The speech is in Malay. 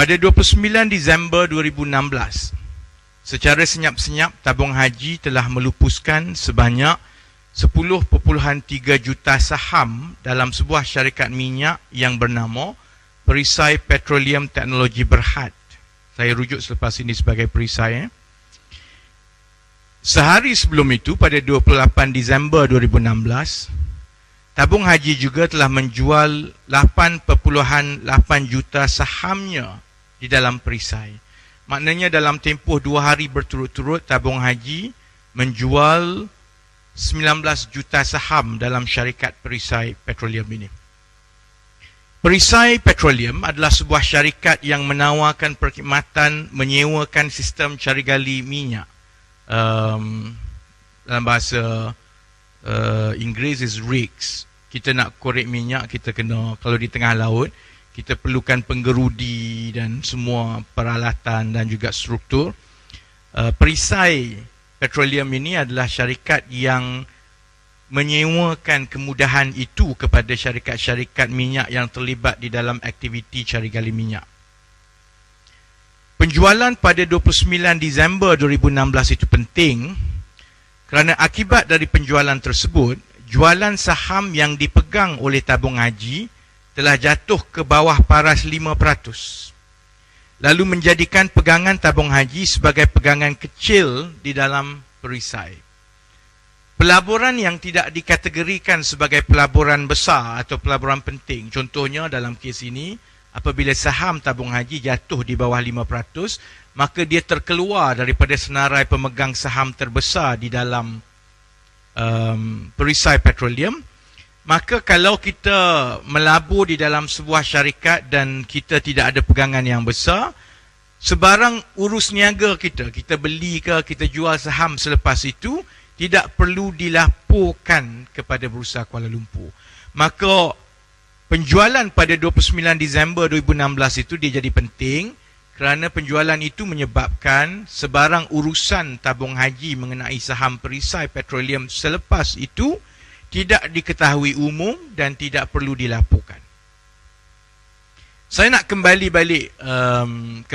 Pada 29 Disember 2016, secara senyap-senyap tabung haji telah melupuskan sebanyak 10.3 juta saham dalam sebuah syarikat minyak yang bernama Perisai Petroleum Teknologi Berhad. Saya rujuk selepas ini sebagai perisai. Eh. Sehari sebelum itu, pada 28 Disember 2016, tabung haji juga telah menjual 8.8 juta sahamnya di dalam perisai. Maknanya dalam tempoh dua hari berturut-turut, tabung haji menjual 19 juta saham dalam syarikat perisai petroleum ini. Perisai Petroleum adalah sebuah syarikat yang menawarkan perkhidmatan menyewakan sistem cari gali minyak. Um, dalam bahasa uh, Inggeris is rigs. Kita nak korek minyak, kita kena kalau di tengah laut, kita perlukan penggerudi dan semua peralatan dan juga struktur. Uh, perisai Petroleum ini adalah syarikat yang menyewakan kemudahan itu kepada syarikat-syarikat minyak yang terlibat di dalam aktiviti cari gali minyak. Penjualan pada 29 Disember 2016 itu penting kerana akibat dari penjualan tersebut, jualan saham yang dipegang oleh tabung haji telah jatuh ke bawah paras 5% lalu menjadikan pegangan tabung haji sebagai pegangan kecil di dalam perisai. Pelaburan yang tidak dikategorikan sebagai pelaburan besar atau pelaburan penting, contohnya dalam kes ini, apabila saham tabung haji jatuh di bawah 5%, maka dia terkeluar daripada senarai pemegang saham terbesar di dalam um, perisai petroleum, Maka kalau kita melabur di dalam sebuah syarikat dan kita tidak ada pegangan yang besar, sebarang urus niaga kita, kita beli ke, kita jual saham selepas itu, tidak perlu dilaporkan kepada Bursa Kuala Lumpur. Maka penjualan pada 29 Disember 2016 itu dia jadi penting kerana penjualan itu menyebabkan sebarang urusan tabung haji mengenai saham perisai petroleum selepas itu tidak diketahui umum dan tidak perlu dilaporkan. Saya nak kembali balik um,